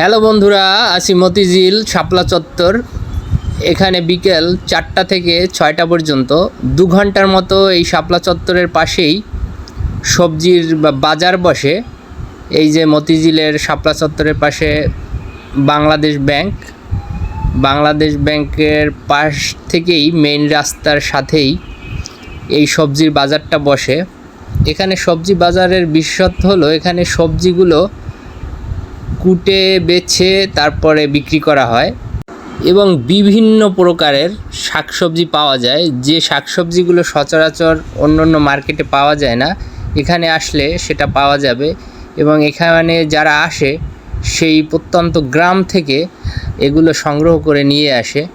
Hello বন্ধুরা, আছি মতিঝিল, শাপলা চত্বর। এখানে বিকেল চারটা থেকে ছয়টা পর্যন্ত। দু ঘণ্টার মতো এই শাপলা চত্বরের পাশেই সবজির বাজার বসে। এই যে মতিঝিলের শাপলা চত্বরের পাশে বাংলাদেশ ব্যাংক। বাংলাদেশ ব্যাংকের পাশ থেকেই মেইন রাস্তার সাথেই এই সবজির বাজারটা বসে। এখানে সবজি বাজারের বিশেষত্ব হলো, এখানে সবজিগুলো কুটে, বেছে, তারপরে বিক্রি করা হয়। এবং বিভিন্ন প্রকারের শাকসবজি পাওয়া যায়। যে শাকসবজিগুলো সচরাচর অন্য অন্য মার্কেটে পাওয়া যায় না, এখানে আসলে সেটা পাওয়া যাবে। এবং এখানে যারা আসে, সেই প্রত্যন্ত গ্রাম থেকে এগুলো সংগ্রহ করে নিয়ে আসে।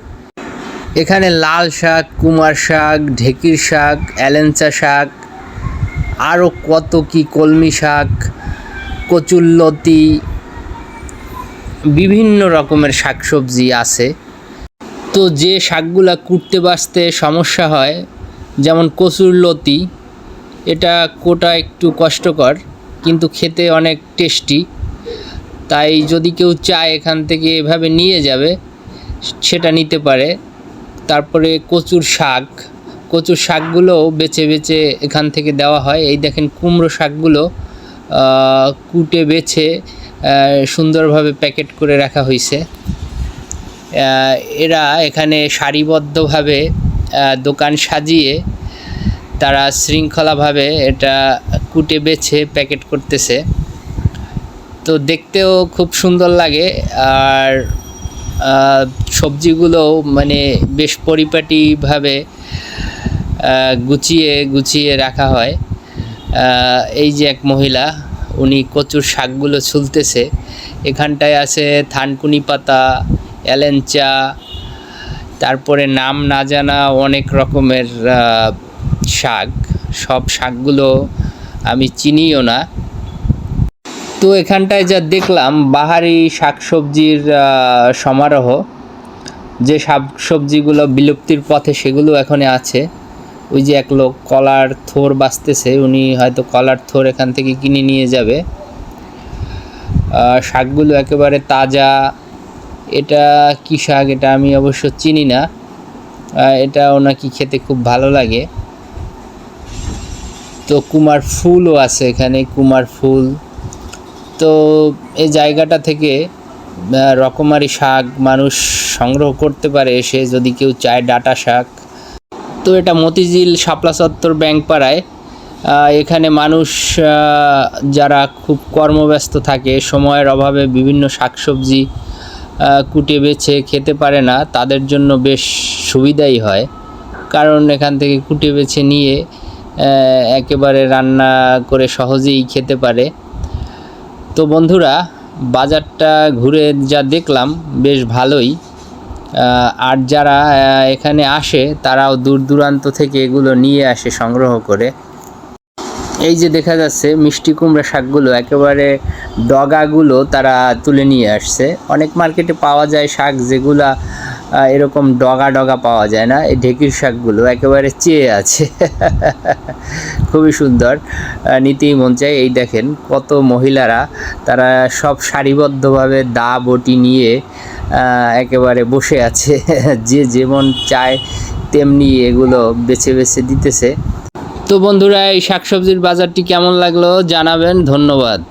এখানে লাল শাক, কুমার শাক, ঢেকির শাক অ্যালেঞ্চা শাক, আরও কত কি কলমি শাক কচুল্লতি বিভিন্ন রকমের শাকসবজি আছে। তো যে শাকগুলা কুটতে বাঁচতে সমস্যা হয়, যেমন কচুর লতি, এটা কোটা একটু কষ্টকর, কিন্তু খেতে অনেক টেস্টি। তাই যদি কেউ চায় এখান থেকে এভাবে নিয়ে যাবে, সেটা নিতে পারে। তারপরে কচুর শাক, কচুর শাকগুলোও বেছে বেছে এখান থেকে দেওয়া হয়। এই দেখেন কুমড়ো শাকগুলো কুটে বেছে সুন্দরভাবে প্যাকেট করে রাখা হয়েছে এরা এখানে সারিবদ্ধভাবে দোকান সাজিয়ে তারা শৃঙ্খলাভাবে এটা কুটে বেছে প্যাকেট করতেছে। তো দেখতেও খুব সুন্দর লাগে আর আহ, সবজিগুলোও মানে বেশ পরিপাটিভাবে গুছিয়ে গুছিয়ে রাখা হয়। এই যে এক মহিলা উনি কচুর শাকগুলো ছুলতেছে। এখানটায় আছে থানকুনি পাতা এলেঞ্চা তারপরে নাম না জানা অনেক রকমের শাক। সব শাকগুলো আমি চিনিও না। তো এখানটায় যা দেখলাম, বাহারি শাকসবজির সমারোহ। যে শাকসবজিগুলো বিলুপ্তির পথে সেগুলো এখানে আছে। ওই যে এক লোক কলার থোর বাঁচতেছে, উনি হয়তো কলার থোর এখান থেকে কিনে নিয়ে যাবে। শাকগুলো একেবারে তাজা। এটা কী শাক এটা আমি অবশ্য চিনি না। এটা ওনাকে খেতে খুব ভালো লাগে। তো কুমার ফুলও আছে এখানে, কুমার ফুল। তো এই জায়গাটা থেকে রকমারি শাক মানুষ সংগ্রহ করতে পারে এসে যদি কেউ চায় ডাটা শাক। তো এটা মতিঝিল শাপলা চত্বর ব্যাংক পাড়ায় এখানে মানুষ যারা খুব কর্মব্যস্ত থাকে, সময়ের অভাবে বিভিন্ন শাকসবজি কুটে বেছে খেতে পারে না, তাদের জন্য বেশ সুবিধাই হয়। কারণ এখান থেকে কুটে বেছে নিয়ে একেবারে রান্না করে সহজেই খেতে পারে। তো বন্ধুরা, বাজারটা ঘুরে যা দেখলাম, বেশ ভালোই। আর যারা এখানে আসে, তারাও দূর দূরান্ত থেকে এগুলো নিয়ে আসে, সংগ্রহ করে। এই যে দেখা যাচ্ছে, মিষ্টি কুমড়া শাকগুলো, একেবারে ডগাগুলো তারা তুলে নিয়ে আসছে। অনেক মার্কেটে পাওয়া যায় শাক যেগুলা এরকম ডগা ডগা পাওয়া যায় না। এই ঢেকির শাকগুলো একেবারে চেয়ে আছে। খুবই সুন্দর। নিতেই মন চায়। এই দেখেন কত মহিলারা, তারা সব সারিবদ্ধভাবে দা বটি নিয়ে একেবারে বসে আছে। যে যেমন চায়, তেমনি এগুলো বেছে বেছে দিতেছে। তো বন্ধুরা, এই শাকসবজির বাজারটি কেমন লাগল জানাবেন। ধন্যবাদ।